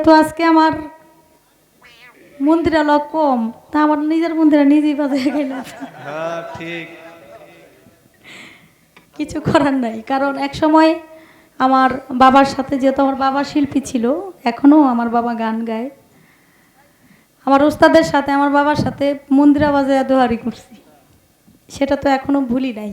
যেহেতু আজকে আমার মন্দিরা লোক কম তা আমার নিজের মন্দিরা নিজেই বাজায় গেলাম হ্যাঁ ঠিক। কিছু করার নাই কারণ এক সময় আমার বাবার সাথে যেহেতু আমার বাবা শিল্পী ছিল এখনও আমার বাবা গান গায়। আমার ওস্তাদের সাথে আমার বাবার সাথে মন্দিরা বাজায় দোহারি করছি। সেটা তো এখনও ভুলি নাই।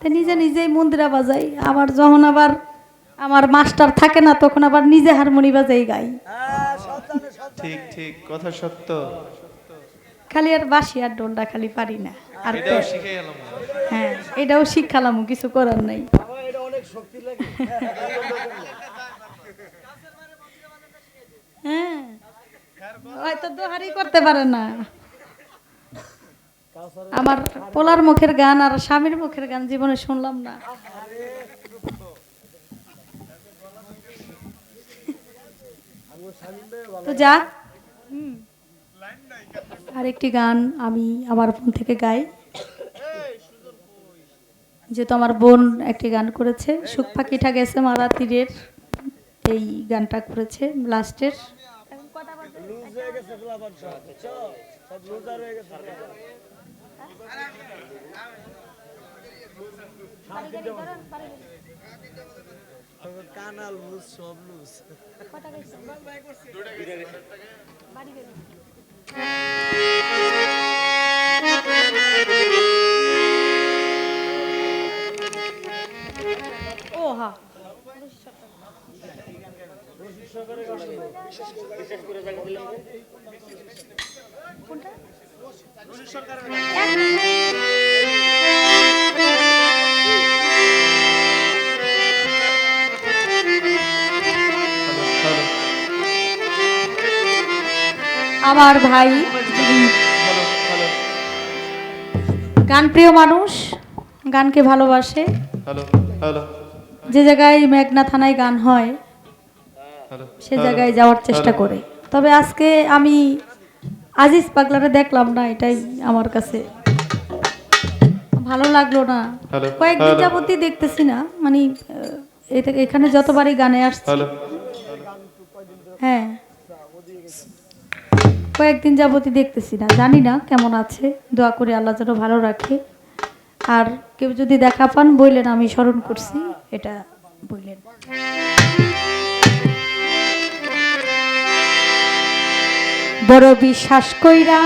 তাই নিজে নিজেই মন্দিরা বাজাই আবার যখন আবার আমার মাস্টার থাকে না তখন আবার নিজে হারমোনি বাজাই গাই। ঠিক ঠিক কথা সত্য। খালি আর বাসি আর ডোলটা খালি পারি না আর হ্যাঁ এটাও শিক্ষালাম কিছু করার নাই। হ্যাঁ হয়তো দোহারি করতে পারে না। আমার পোলার মুখের গান আর স্বামীর মুখের গান জীবনে শুনলাম না। তো যাক। হুম। আরেকটি গান আমি আমার ফোন থেকে গাই। যেহেতু আমার বোন একটি গান করেছে সুখ পাখিটা গেছে মারা তীরের। এই গানটা করেছে লাস্টের। কানাল লুজ সব লুজ। হ্যাঁ হ্যালো আমার ভাই। গান প্রিয় মানুষ গানকে ভালোবাসে। যে জায়গায় মেঘনা থানায় গান হয় সে জায়গায় যাওয়ার চেষ্টা করে। তবে আজকে আমি আজিজ পাগলারে দেখলাম না এটাই আমার কাছে। ভালো লাগল না। কয়েকদিন যাবতই দেখতেছি না মানে এখানে যতবারই গানে আসছে। হ্যাঁ। কয়েকদিন যাবতই দেখতেছি না। জানি না কেমন আছে। দোয়া করে আল্লাহ যেন ভালো রাখে। আর কেউ যদি দেখা পান বললেন আমি স্মরণ করছি। এটা বললেন বড় বিশ্বাস কইরা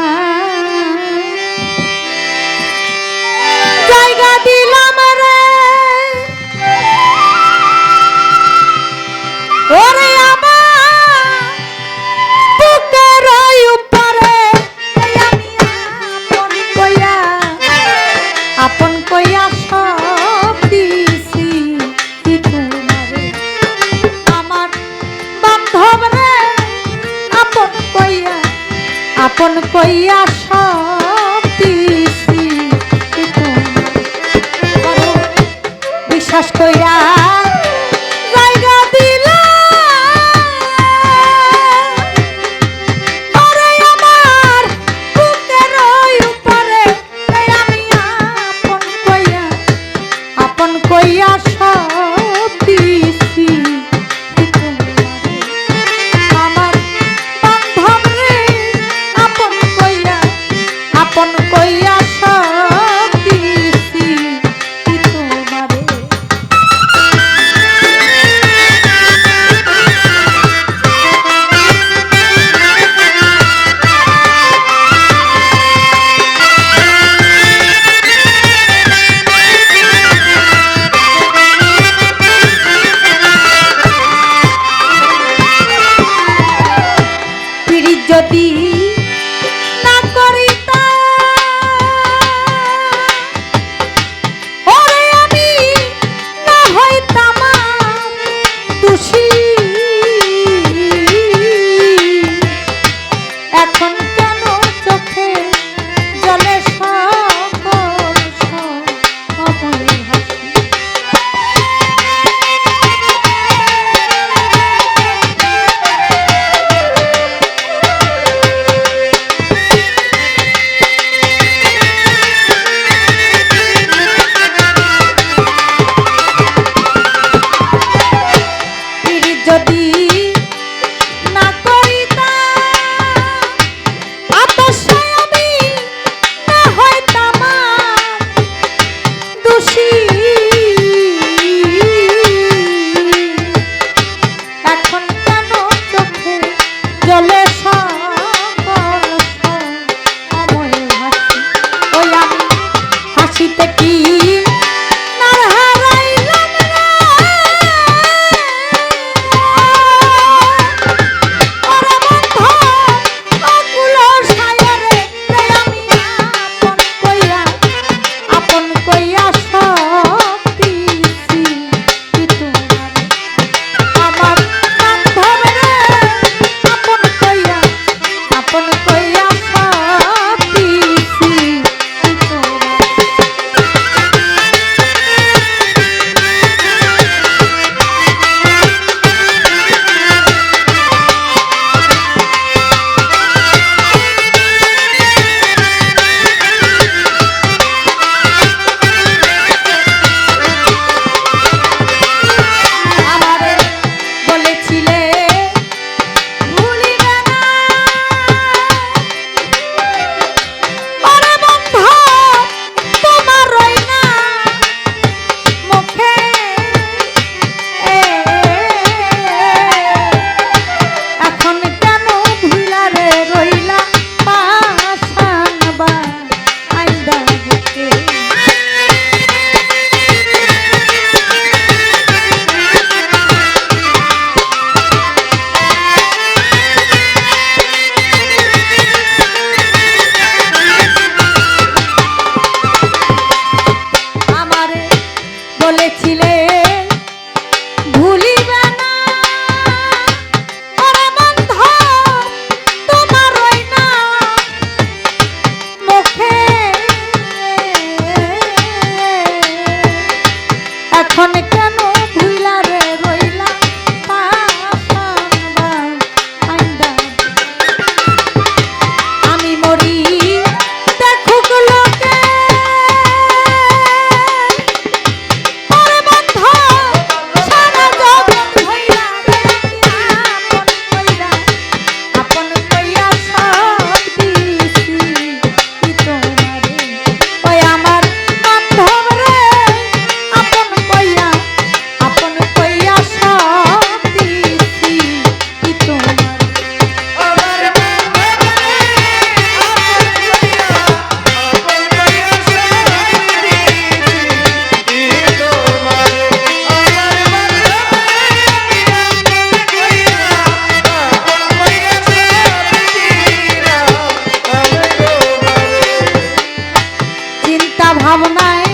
ভাবনায়